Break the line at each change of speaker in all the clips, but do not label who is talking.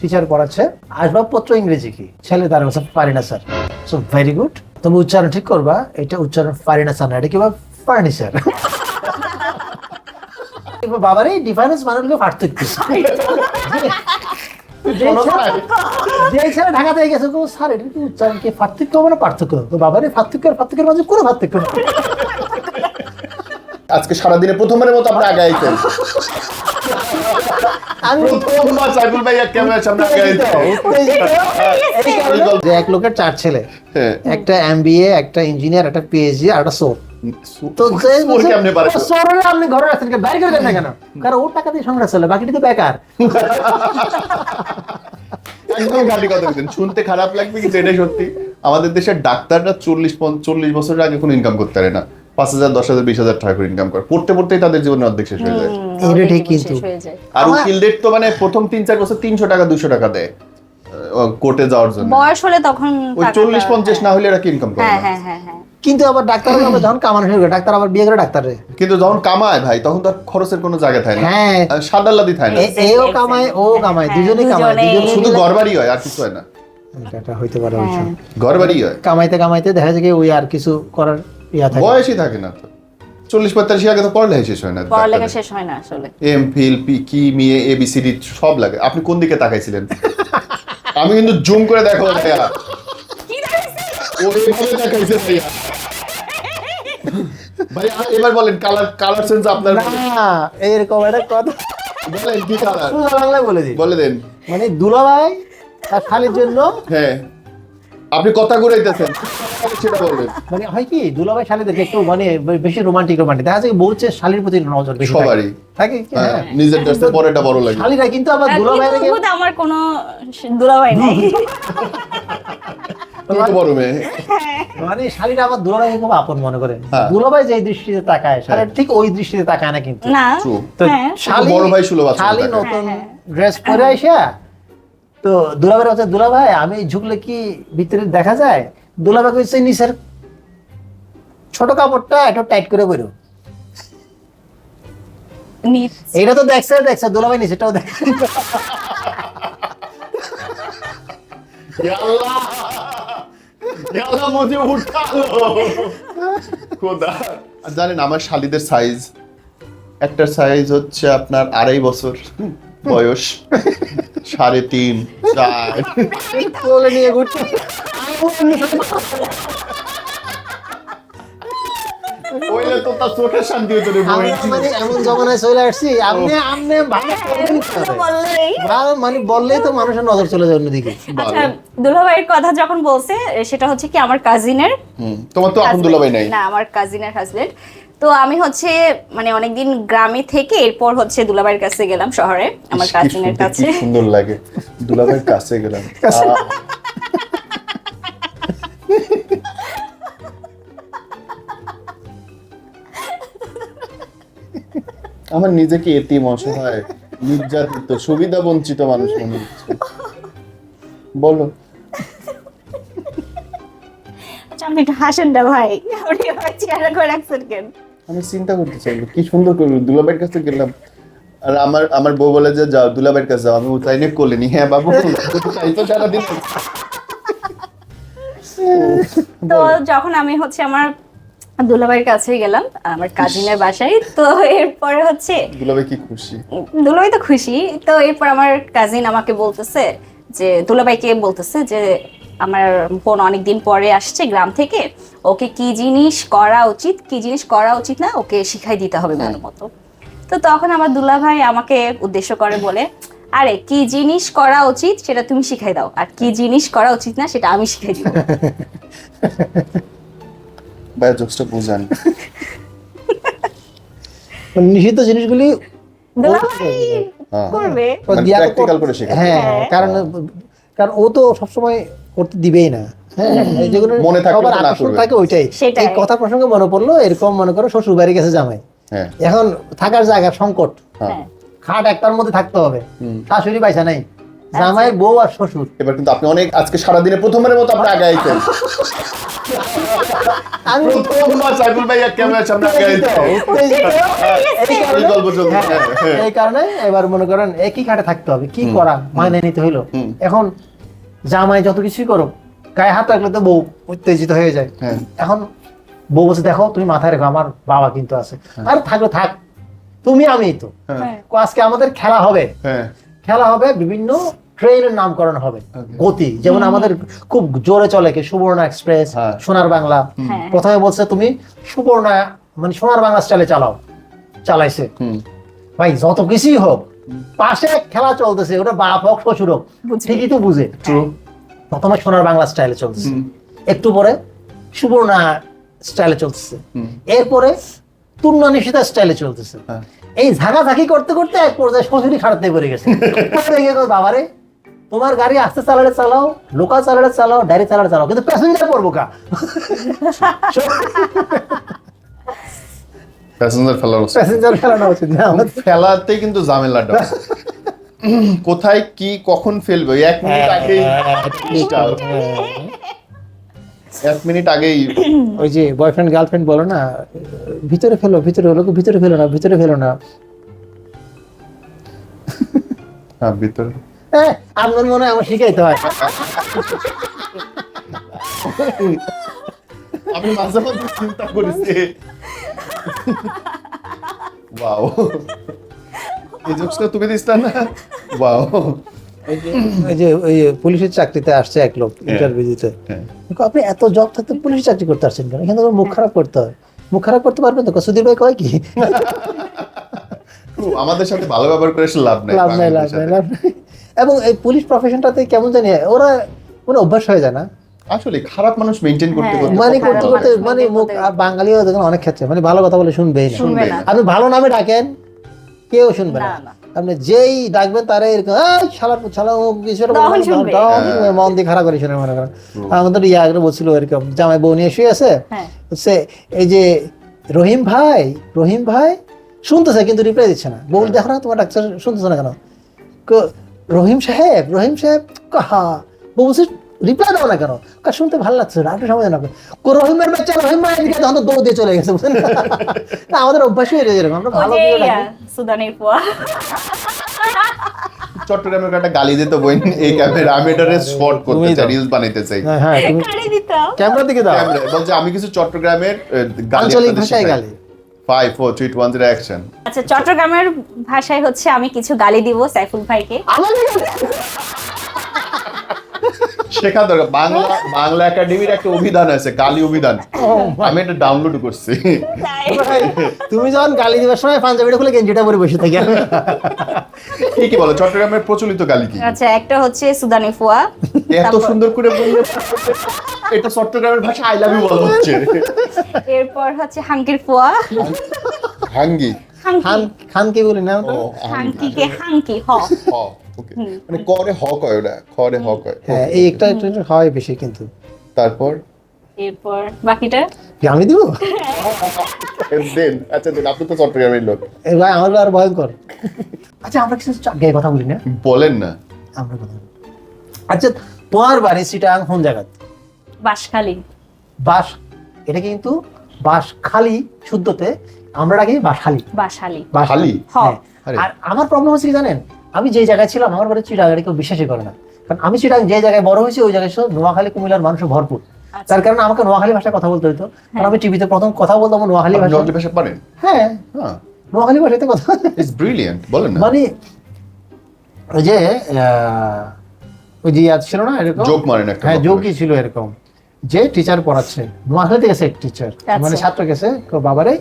Teacher পড়াচ্ছে। আসবাবপত্র ইংরেজি কি? ছেলে তার বলছে পারি না স্যার সো ভেরি গুড তুমি উচ্চারণ ঠিক করবা এটা উচ্চারণ পারি না স্যার না এটা কি ফার্নিচার বাবার এই ডিফারেন্স মানুষকে পার্থক্য যে ছেলে- ঢাকা থেকে গেছে তো স্যার এটা কি উচ্চারণ কি? পার্থক্য হবে না পার্থক্য? তো বাবার এই পার্থক্য আর পার্থক্যের মাঝে কোনো পার্থক্য নেই।
আজকে সারাদিনে প্রথমবারের মতো আপনি আগে আইতেন
আমি
সাইফুল ভাই এক ক্যামেরার সামনে
লোকের চার ছেলে
হ্যাঁ।
একটা এমবিএ একটা ইঞ্জিনিয়ার একটা পিএইচডি আর একটা সোর। তো যে
সুর কেমনে পারে সব?
সোরের আপনি ঘরে রাখছেন বাইরে করে দেন না কেন? কারণ ওর টাকা দিয়ে সংসার চলে বাকিটি তো বেকার।
একদম ঘাটি কথা বলছেন শুনতে খারাপ লাগবে কিন্তু এটাই সত্যি। আমাদের দেশের ডাক্তাররা চল্লিশ চল্লিশ বছরের আগে কোনো ইনকাম করতে পারে না। পাঁচ হাজার দশ হাজার বিশ হাজার টাকা করে ইনকাম করে। পড়তে পড়তেই তাদের জীবনের অর্ধেক শেষ হয়ে যায়।
এটা ঠিক কিন্তু।
আর উকিলদের তো মানে প্রথম তিন চার বছর তিনশো টাকা দুশো টাকা দেয় কোর্টে যাওয়ার জন্য।
বয়স হলে তখন
ওই চল্লিশ পঞ্চাশ না হলে এরা কি ইনকাম করে
হ্যাঁ হ্যাঁ হ্যাঁ হ্যাঁ।
কিন্তু আবার ডাক্তার যখন কামানো শুরু করে ডাক্তার আবার বিয়ে করে ডাক্তার
কিন্তু যখন কামায় ভাই তখন তো আর খরচের কোনো জায়গা থাকে না।
হ্যাঁ।
সাদাল্লাদি থাকে না।
এও কামায় ও কামায় দুজনেই কামায়
শুধু
মিলে-
ঘর বাড়ি হয় আর কিছু হয় না।
এটা হইতে পারে অবশ্য।
হ্যাঁ।
ঘর বাড়ি হয়।
কামাইতে কামাইতে দেখা যায় কি ওই আর কিছু করার ইয়া থাকে।
বয়সই থাকে না। তো চল্লিশ পঁয়তাল্লিশ আগে তো পড়ালেখা শেষ হয় না।
পড়ালেখা শেষ হয় না আসলে।
এম ফিল পি কি মিয়ে এ বি সি ডি সব লাগে। আপনি কোন দিকে তাকাইছিলেন? আমি কিন্তু জুম করে দেখাবো ভাইয়া। ও এইভাবে তাকাইছে ভাইয়া। ভাইয়া এবার বলেন কালার কালার সেন্স আপনার
না এরকম একটা কথা।
বলেন কি কালার
বাংলায় বলে দিই।
বলে দেন।
মানে দুলাভাই তার জন্য
হ্যাঁ। আপনি কথা ঘুরাইতেছেন। সেটা বলবেন
মানে হয় কি দুলাভাই শালিদেরকে একটু মানে বেশি রোমান্টিক রোমান্টিক দেখা যায় বউ হচ্ছে শালির প্রতি নজর বেশি
সবারই।
থাকে
হ্যাঁ,
হ্যাঁ।
নিজের ড্রেসে পরেটা বড় লাগে।
শালিরা কিন্তু আবার দুলাভাই
কিন্তু আমার কোনো দুলাভাই নাই।
মানে শালিরা আবার দুলাভাই খুব আপন মনে করে।
হ্যাঁ।
দুলাভাই যে দৃষ্টিতে তাকায় শালি ঠিক ওই দৃষ্টিতে তাকায় না কিন্তু।
না
তো
বড় ভাই সুলভ আচরণ
নতুন ড্রেস পরে আইসা তো দুলাভাই হচ্ছে দুলাভাই আমি ঝুঁকলে কি ভিতরে দেখা যায়? দুলাভাই কইছে নিচের ছোট কাপড়টা একটু টাইট করে
নিচ
এইটা তো দেখছে দেখছে। দুলাভাই নিচেটাও দেখছে
জানেন আমার শালিদের সাইজ একটার সাইজ হচ্ছে আপনার আড়াই বছর। বয়স সাড়ে তিন চার।
কোলে নিয়ে ঘুরছে।
ওইলে তো তার চোখের শান্তি হতো রে বই।
মানে এমন জমানায় চলে আসছি আপনি আপনি ভালো করবেন কি করে?
বললেই।
ভালো মানে বললেই তো মানুষের নজর চলে যায় অন্যদিকে।
আচ্ছা দুলাভাইয়ের কথা যখন বলছে সেটা হচ্ছে কি আমার কাজিনের
তোমার তো এখন দুলাভাই নাই।
না আমার কাজিনের হাজবেন্ড তো আমি হচ্ছে মানে অনেকদিন গ্রামে থেকে এরপর হচ্ছে দুলাভাইয়ের কাছে গেলাম শহরে আমার কাজিনের কাছে।
সুন্দর লাগে। দুলাভাইয়ের কাছে গেলাম। আমার নিজেকে এতিম অসহায় নির্যাতিত সুবিধা বঞ্চিত মানুষ মনে হচ্ছে। বলো।
আচ্ছা, আপনি একটু হাসেন না ভাই? আপনি চেহারা করে রাখছেন কেন?
আমি চিন্তা করতে চাইব কি সুন্দর করব? দুলাভাইয়ের কাছে গেলাম। আর আমার আমার বউ বলে যে যাও কাছে যাও। আমি উঠাই নিয়ে কোলে নি? হ্যাঁ বাবু তাই তো সারাদিন
তো যখন আমি হচ্ছে আমার দুলাভাইয়ের কাছে গেলাম আমার কাজিনের বাসায় তো এরপরে হচ্ছে
দুলাভাই কি খুশি?
দুলাভাই তো খুশি। তো এরপর আমার কাজিন আমাকে বলতেছে যে দুলাভাইকে বলতেছে যে আমার বোন অনেকদিন পরে আসছে গ্রাম থেকে ওকে কি জিনিস করা উচিত কি জিনিস করা উচিত না ওকে শিখাই দিতে হবে ভালো মতো তো তখন আমার দুলা ভাই আমাকে উদ্দেশ্য করে বলে আরে কি জিনিস করা উচিত সেটা তুমি শিখাই দাও আর কি জিনিস করা উচিত না সেটা আমি শিখাই দিব
জোকসটা বুঝান
মানে নিষিদ্ধ জিনিসগুলি
দুলাভাই
হ্যাঁ।
করবে
মানে।
হ্যাঁ
হ্যাঁ।
কারণ কারণ ও তো সবসময় করতে দিবেই না। হ্যাঁ যেগুলো
মনে থাকলে
সবার আকর্ষণ থাকে ওইটাই। এই কথা প্রসঙ্গে মনে পড়ল এরকম মনে করো শ্বশুর বাড়ি গেছে জামাই।
হ্যাঁ।
এখন থাকার জায়গা সংকট।
হ্যাঁ।
হ্যাঁ।
খাট একটার মধ্যে থাকতে হবে। শাশুড়ি পাইসা নাই। জামাই বউ আর শ্বশুর।
এবার কিন্তু আপনি অনেক আজকে সারাদিনে প্রথমবারের মতো আপনি আগে আইতেন
আমি
প্রথমবার সাইফুল ভাই এক ক্যামেরার সামনে আগে
উত্তেজিত, এই
গল্প চলছে।
হ্যাঁ,
হ্যাঁ।
এই কারণে এবার মনে করেন একই খাটে থাকতে হবে কি করা মাইনে নিতে হইল। এখন জামাই যত কিছুই করো গায়ে হাত রাখলে তো বউ উত্তেজিত হয়ে যায়।
হ্যাঁ।
এখন বউ বলছে দেখো তুমি মাথায় রেখো আমার বাবা কিন্তু আছে।
হ্যাঁ।
আর থাকলে থাক। তুমি আমি তো।
হ্যাঁ।
আজকে আমাদের খেলা হবে।
হ্যাঁ।
খেলা হবে বিভিন্ন ট্রেনের নামকরণ হবে। গতি যেমন আমাদের খুব জোরে চলে কি সুবর্ণা এক্সপ্রেস
হ্যাঁ।
সোনার বাংলা।
হ্যাঁ।
প্রথমে বলছে তুমি সুবর্ণা মানে সোনার বাংলা স্টাইলে চালাও চালাইছে। ভাই যত কিছুই হোক পাশে খেলা চলতেছে ওটা বাপ হোক শ্বশুর হোক ঠিকই তো বুঝে। প্রথমে সোনার বাংলা স্টাইলে চলতেছে। একটু পরে সুবর্ণা স্টাইলে চলতেছে। এরপরে তুর্না নিশিতা স্টাইলে চলতেছে
হ্যাঁ।
এই ঝাঁকাঝাঁকি করতে করতে এক পর্যায়ে শ্বশুরই খারাপ পড়ে গেছে বাবারে তোমার গাড়ি আস্তে চালালে চালাও লোকাল চালালে চালাও ডাইরি চালালে চালাও কিন্তু প্যাসেঞ্জার পড়ব কা
প্যাসেঞ্জার উচিত।
প্যাসেঞ্জার ফেলানো উচিত না
ফেলাতেই কিন্তু ঝামেলাটা কোথায় কি কখন ফেলবে এক মিনিট
হ্যাঁ,
start। এক মিনিট আগেই
ওই যে বয়ফ্রেন্ড গার্লফ্রেন্ড বলো না ভিতরে ফেলো ভিতরে হলো ভিতরে ফেলো না ভিতরে ফেলো না।
হ্যাঁ ভিতরে।
হ্যাঁ আপনার মনে হয় আমার শিখাইতে হয়।
আমি মাঝে মাঝে চিন্তা করেছি ওয়াও এই জোকসটা তুমি দিস না? ওয়াও
ওই যে ওই পুলিশের চাকরিতে আসছে এক লোক ইন্টারভিউ দিতে
হ্যাঁ।
আপনি এত জব থাকতে পুলিশ চাকরি করতে আসছেন কেন? এখানে তো মুখ খারাপ করতে হয়। মুখ খারাপ করতে পারবেন তো? সুধীর ভাই কয় কি?
আমাদের সাথে ভালো ব্যবহার করে লাভ নাই
লাভ নাই লাভ নাই লাভ নাই। এবং এই পুলিশ প্রফেশনটাতে কেমন জানি ওরা মানে অভ্যাস হয়ে যায় না।
আসলে খারাপ মানুষ মেনটেন করতে
হ্যাঁ।
করতে
মানে করতে করতে মানে মুখ আর বাঙালিও দেখেন অনেক ক্ষেত্রে মানে ভালো কথা বলে শুনবেই না।
শুনবে
আপনি ভালো নামে ডাকেন কেউ শুনবে না। আপনি যেই ডাকবেন তারা এরকম "এই, শালা শালা ও কিছু
হ্যাঁ।
শুনবে, মন দিয়ে খারাপ করে শুনে মনে করেন। আমাদের ইয়া আগ্রহ বলছিল এরকম জামাই বউ নিয়ে শুয়ে আছে?
হ্যাঁ।
হচ্ছে এই যে রহিম ভাই রহিম ভাই শুনতেছে কিন্তু রিপ্লাই দিচ্ছে না। বউ দেখো না তোমার ডাক্তার শুনতেছে না কেন? ক- রহিম সাহেব রহিম সাহেব কাহা? বউ বলছে রিপ্লাই দাও না কেন? কা শুনতে ভালো লাগছে? না একটু সময় না। কো রহিমের বাচ্চা রহিম ভাই এদিকে তখন তো দৌড় দিয়ে চলে গেছে বুঝলেন? না আমাদের অভ্যাস হয়ে গেছে এরকম। আমরা ভালো।
সুদানের পোয়া।
চট্টগ্রামের একটা গালি দিতে বই এই ক্যামেরা আমি এটারে শর্ট করতে চাই রিলস বানাইতে চাই।
হ্যাঁ হ্যাঁ তুমি ক্যামেরা দিকে দাও।
ক্যামেরা বলছে আমি কিছু চট্টগ্রামের গালি
আঞ্চলিক ভাষায় গালি।
Five four three one zero action
আচ্ছা চট্টগ্রামের ভাষায় হচ্ছে আমি কিছু গালি দিব সাইফুল ভাইকে।
শেখা দরকার। বাংলা বাংলা একাডেমির একটা অভিধান আছে গালি অভিধান। আমি এটা ডাউনলোড করছি।
তুমি যখন গালি দিবার সময় পাঞ্জাবিটা খুলে গেঞ্জিটা পরে বসে থাকি।
কি কি বলো চট্টগ্রামের প্রচলিত গালি কি?
আচ্ছা একটা হচ্ছে সুদানি ফুয়া।
এত সুন্দর করে বললে এটা চট্টগ্রামের ভাষা আই লাভ ইউ বলা হচ্ছে।
এরপর হচ্ছে হাঙ্কির ফুয়া।
হাঙ্গি।
হাঙ্কি
খান খান কি বলি না
ও
হাঙ্কিকে হাঙ্কি হ।
হ। ওকে। মানে করে হ কয় ওটা খরে হ কয়
হ্যাঁ। এই একটা হয় বেশি কিন্তু।
তারপর?
এরপর বাকিটা?
কি আমি দিব?
দেন আচ্ছা দেন আপনি তো চট্টগ্রামের লোক।
এই ভাই আমার আর ভয়ঙ্কর। আচ্ছা আমরা কিছু আগে কথা বলি না?
বলেন না।
আমরা কথা আচ্ছা তোমার বাড়ি সিটাং কোন জায়গা
বাঁশখালী।
বাস এটা কিন্তু বাস শুদ্ধতে আমরা ডাকি বাস খালি
বাঁশালী
বাস
খালি?
হ।
হ্যাঁ।
আর
আমার প্রবলেম হচ্ছে কি জানেন? আমি যে জায়গায় ছিলাম আমার বাড়ি চিটাগাং এটা কেউ বিশ্বাসই করে না। কারণ আমি চিটাগাং যে জায়গায় বড় হয়েছি ওই জায়গায় নোয়াখালী কুমিল্লার মানুষ ভরপুর।
আচ্ছা।
তার কারণে আমাকে নোয়াখালী ভাষায় কথা বলতে হতো কারণ আমি টিভিতে প্রথম কথা বলতাম আমার নোয়াখালী ভাষা
নোয়াখালী ভাষা পারেন?
হ্যাঁ।
হ্যাঁ।
নোয়াখালী ভাষাতে কথা
ইটস ব্রিলিয়েন্ট বলেন না।
মানে ওই যে ওই যে ইয়াদ ছিল না এরকম?
যোগ মারেন একটা
হ্যাঁ যোগই ছিল এরকম। যে টিচার পড়াচ্ছে নোয়াখালীতে গেছে টিচার
আচ্ছা।
মানে ছাত্র গেছে বাবারে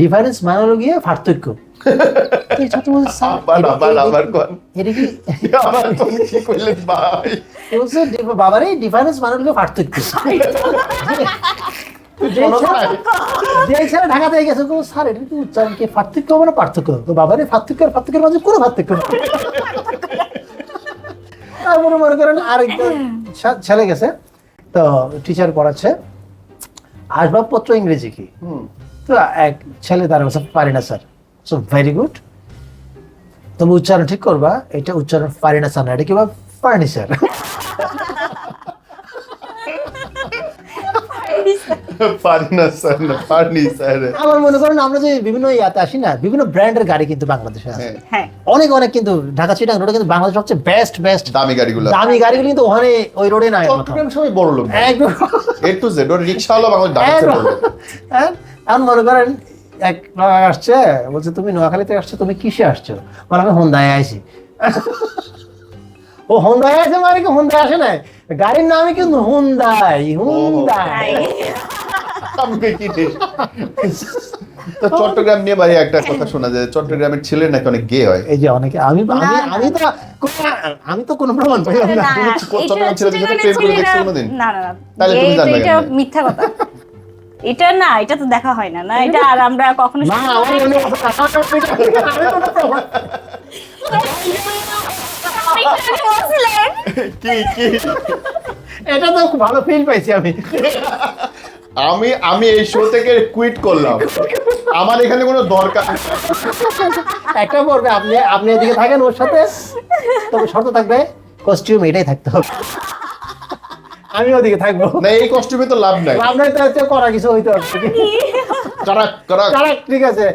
ডিফারেন্স মানে গিয়ে পার্থক্য। বাবারে ডিফারেন্স মানে গিয়ে পার্থক্য ঢাকা থেকে গেছে স্যার এটা কি উচ্চারণ কি পার্থক্য হবে না পার্থক্য তো বাবারে পার্থক্য আর পার্থক্যের মাঝে কোনো পার্থক্য নেই তারপরে মনে করেন আরেকজন ছেলে গেছে তো টিচার পড়াচ্ছে আসবাবপত্র ইংরেজি কি তো এক ছেলে তার বলছে পারি না স্যার সো ভেরি গুড তুমি উচ্চারণ ঠিক করবা এটা উচ্চারণ পারি না স্যার এটা কি ফার্নিচার আমার মনে করেন আমরা যে বিভিন্ন ইয়াতে আসি না বিভিন্ন ব্র্যান্ডের গাড়ি কিন্তু বাংলাদেশে আছে।
হ্যাঁ।
হ্যাঁ।
অনেক অনেক কিন্তু ঢাকা চিটাং রোডে কিন্তু বাংলাদেশ সবচেয়ে বেস্ট বেস্ট
দামি গাড়িগুলো।
দামি গাড়িগুলো কিন্তু ওখানে ওই রোডে নাই
সবাই বড় লোক
একদম।
এ টু জেড ওর রিক্সা বাংলাদেশ ডাকাচ্ছে
হ্যাঁ। এখন মনে করেন এক আসছে বলছে তুমি নোয়াখালীতে আসছো তুমি কিসে আসছো? মানে আমি হোন্দায় আইছি। ও হোন্দায় আছে মানে কি? হোন্দায় আসে না গাড়ির নামই কিন্তু হুন্দাই হুন্দাই
কি দেশ? তো চট্টগ্রাম নিয়ে ভাই একটা কথা শোনা যায় চট্টগ্রামের ছেলে নাকি অনেক গে হয়?
এই যে অনেকে আমি আমি আমি তো আমি তো কোনো প্রমাণ পাইলাম না।
চট্টগ্রাম
এটা-
ছেলেদের সাথে প্রেম করে দেখছ কোনোদিন?
না না না।
তাহলে তুমি জানবে
এটা মিথ্যা কথা। এটা না এটা তো দেখা হয় না না? এটা আর আমরা কখনো
কি কি?
এটা তো খুব ভালো ফিল পাইছি আমি।
আমি আমি এই শো থেকে কুইট করলাম। আমার এখানে কোনো দরকার
একটা পড়বে আপনি আপনি এদিকে থাকেন ওর সাথে। তবে শর্ত থাকবে কস্টিউম এটাই থাকতে হবে। আমি ওদিকে থাকব।
না এই কষ্টমে তো লাভ নাই।
লাভ নাই তো করা কিছু হইতে
কারা
ঠিক আছে।